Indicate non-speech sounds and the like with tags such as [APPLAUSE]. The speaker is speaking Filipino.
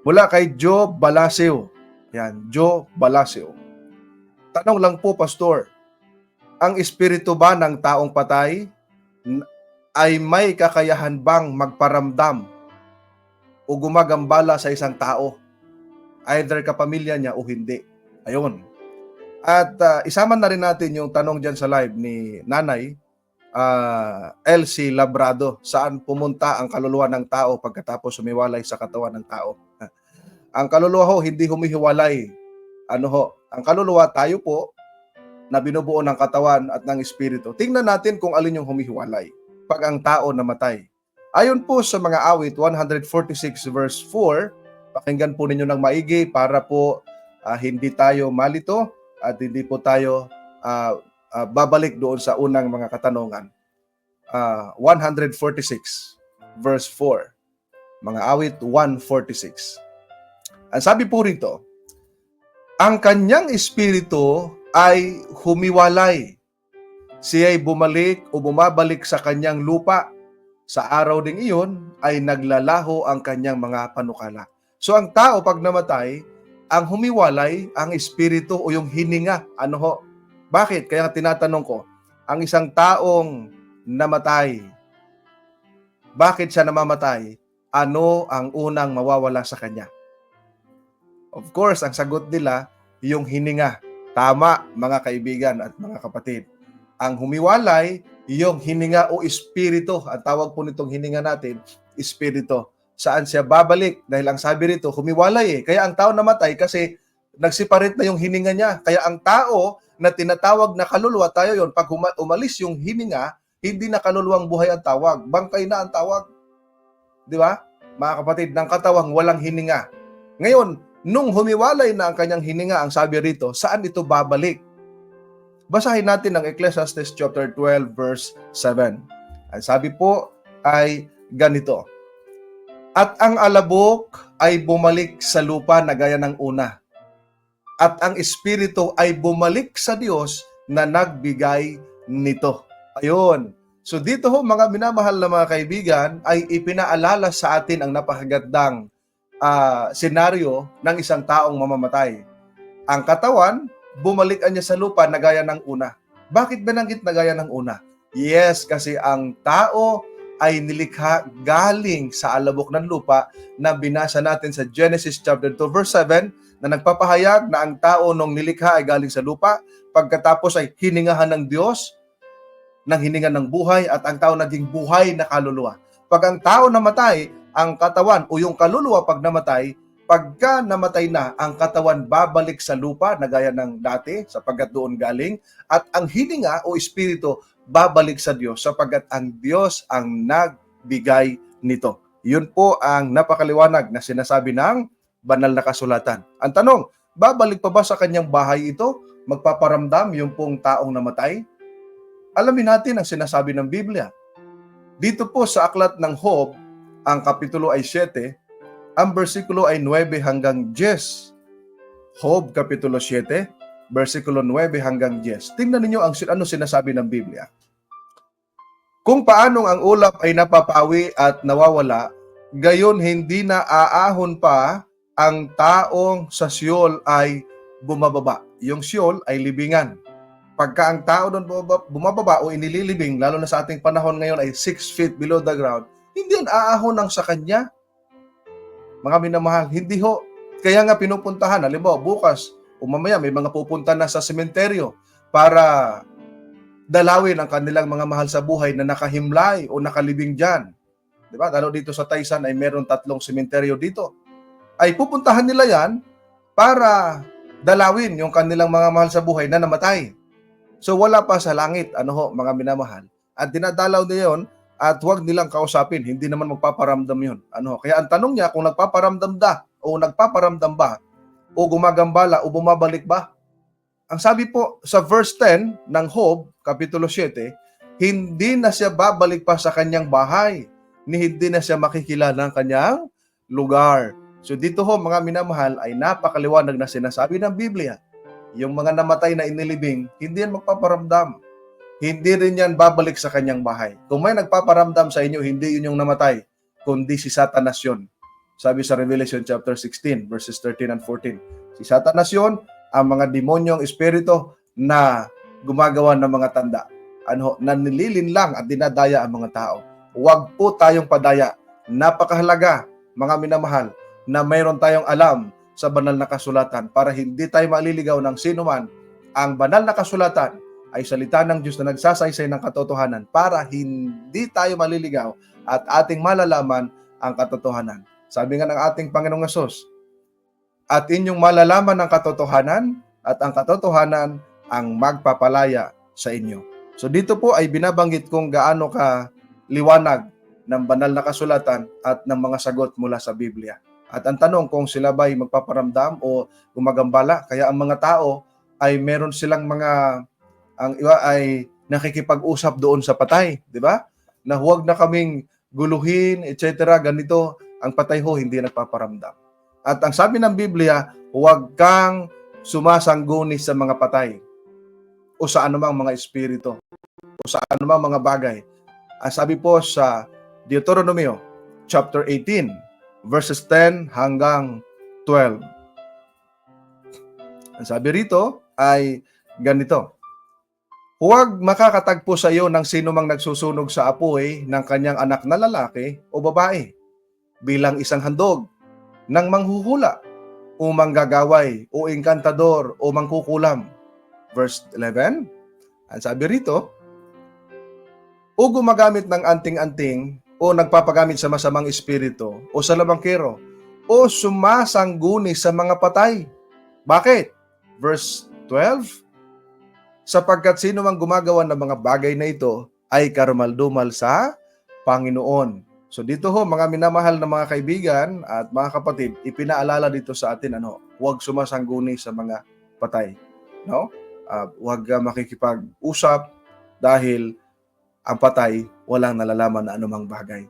Mula kay Joe Balasio. Yan, Joe Balasio. Tanong lang po, Pastor. Ang espiritu ba ng taong patay ay may kakayahan bang magparamdam o gumagambala sa isang tao? Either kapamilya niya o hindi. Ayun. At ah, isama na rin natin yung tanong dyan sa live ni Nanay ah, Elsie Labrado. Saan pumunta ang kaluluwa ng tao pagkatapos sumiwalay sa katawan ng tao? [LAUGHS] ang kaluluwa ho, hindi humihiwalay. Ano ho? Ang kaluluwa, tayo po, na binubuo ng katawan at ng espiritu. Tingnan natin kung alin yung humihiwalay pag ang tao namatay. Ayon po sa mga awit 146 verse 4, pakinggan po ninyo ng maigi para po ah, hindi tayo malito at hindi po tayo ah, ah, babalik doon sa unang mga katanungan. Ah, 146 verse 4. Mga awit 146. Ang sabi po rito, ang kanyang espiritu ay humiwalay. Siya ay bumalik o bumabalik sa kanyang lupa. Sa araw ding iyon ay naglalaho ang kanyang mga panukala. So ang tao pag namatay, ang humiwalay, ang espiritu o yung hininga. Ano ho? Bakit? Kaya tinatanong ko, ang isang taong namatay, bakit siya namamatay? Ano ang unang mawawala sa kanya? Of course, ang sagot nila, yung hininga. Tama, mga kaibigan at mga kapatid. Ang humiwalay, yung hininga o espiritu. Ang tawag po nitong hininga natin, espiritu. Saan siya babalik? Dahil ang sabi rito, humiwalay eh. Kaya ang tao namatay kasi nagsiparit na yung hininga niya. Kaya ang tao na tinatawag na kaluluwa, tayo yon pag umalis yung hininga, hindi na kaluluwang buhay ang tawag. Bangkay na ang tawag. Di ba? Mga kapatid, ng katawang walang hininga. Ngayon, nung humiwalay na ang kanyang hininga, ang sabi rito, saan ito babalik? Basahin natin ang Ecclesiastes chapter 12 verse 7. Ang sabi po ay ganito. At ang alabok ay bumalik sa lupa na gaya ng una. At ang espiritu ay bumalik sa Diyos na nagbigay nito. Ayun. So dito ho mga minamahal na mga kaibigan ay ipinaalala sa atin ang napakagandang ah, senaryo ng isang taong mamamatay. Ang katawan, bumalikan niya sa lupa na gaya ng una. Bakit binanggit na gaya ng una? Yes, kasi ang tao ay nilikha galing sa alabok ng lupa na binasa natin sa Genesis chapter 2 verse 7 na nagpapahayag na ang tao nung nilikha ay galing sa lupa pagkatapos ay hiningahan ng Diyos ng hininga ng buhay at ang tao naging buhay na kaluluwa. Pag ang tao namatay, ang katawan o yung kaluluwa pag namatay, pagka namatay na, ang katawan babalik sa lupa na gaya ng dati sapagkat doon galing at ang hininga o espiritu babalik sa Diyos sapagkat ang Diyos ang nagbigay nito. Yun po ang napakaliwanag na sinasabi ng banal na kasulatan. Ang tanong, babalik pa ba sa kanyang bahay ito? Magpaparamdam yung pong taong namatay? Alamin natin ang sinasabi ng Biblia. Dito po sa aklat ng Job, ang kapitulo ay 7, ang bersikulo ay 9 hanggang 10. Job kapitulo 7, versikulo 9 hanggang 10. Tingnan ninyo ang ano sinasabi ng Biblia. Kung paanong ang ulap ay napapawi at nawawala, gayon hindi na aahon pa ang taong sa Siyol ay bumababa. Yung Siyol ay libingan. Pagka ang tao doon bumababa, o inililibing, lalo na sa ating panahon ngayon ay 6 feet below the ground, hindi yan aahon ng sa kanya. Mga minamahal, hindi ho. Kaya nga pinupuntahan, halimbawa bukas o mamaya may mga pupunta na sa sementeryo para dalawin ang kanilang mga mahal sa buhay na nakahimlay o nakalibing dyan. Di ba? Lalo dito sa Taysan ay meron tatlong sementeryo dito. Ay pupuntahan nila yan para dalawin yung kanilang mga mahal sa buhay na namatay. So wala pa sa langit, ano ho, mga minamahal. At dinadalaw nila yun at huwag nilang kausapin, hindi naman magpaparamdam yun. Ano, kaya ang tanong niya kung nagpaparamdam da o nagpaparamdam ba o gumagambala o bumabalik ba? Ang sabi po sa verse 10 ng Job, kapitulo 7, hindi na siya babalik pa sa kanyang bahay, ni hindi na siya makikilala ng kanyang lugar. So dito ho mga minamahal ay napakaliwanag na sinasabi ng Biblia. Yung mga namatay na inilibing, hindi yan magpaparamdam. Hindi rin yan babalik sa kanyang bahay. Kung may nagpaparamdam sa inyo, hindi yun yung namatay, kundi si Satanas yun. Sabi sa Revelation chapter 16 verses 13 and 14. Si Satanas yun, ang mga demonyong espiritu na gumagawa ng mga tanda. Ano, na nililinlang at dinadaya ang mga tao. Huwag po tayong padaya. Napakahalaga, mga minamahal, na mayroon tayong alam sa banal na kasulatan para hindi tayo maliligaw ng sino man. Ang banal na kasulatan ay salita ng Diyos na nagsasaysay ng katotohanan para hindi tayo maliligaw at ating malalaman ang katotohanan. Sabi nga ng ating Panginoong Yesus, at inyong malalaman ang katotohanan at ang katotohanan ang magpapalaya sa inyo. So dito po ay binabanggit kung gaano ka liwanag ng banal na kasulatan at ng mga sagot mula sa Biblia. At ang tanong kung sila ba ay magpaparamdam o gumagambala, kaya ang mga tao ay meron silang mga ang iba ay nakikipag-usap doon sa patay, di ba? Na huwag na kaming guluhin, etc. Ganito, ang patay ho hindi nagpaparamdam. At ang sabi ng Biblia, huwag kang sumasangguni sa mga patay o sa anumang mga espiritu o sa anumang mga bagay. Ang sabi po sa Deuteronomio chapter 18 verses 10 hanggang 12. Ang sabi rito ay ganito. Huwag makakatagpo sa iyo ng sino mang nagsusunog sa apoy ng kanyang anak na lalaki o babae bilang isang handog ng manghuhula o manggagaway o engkantador o mangkukulam. Verse 11, ang sabi rito, o gumagamit ng anting-anting o nagpapagamit sa masamang espiritu o sa lamangkero o sumasangguni sa mga patay. Bakit? Verse 12, sapagkat sino mang gumagawa ng mga bagay na ito ay karumaldumal sa Panginoon. So dito ho, mga minamahal na mga kaibigan at mga kapatid, ipinaalala dito sa atin, ano, huwag sumasangguni sa mga patay. No? Uh, huwag makikipag-usap dahil ang patay walang nalalaman na anumang bagay.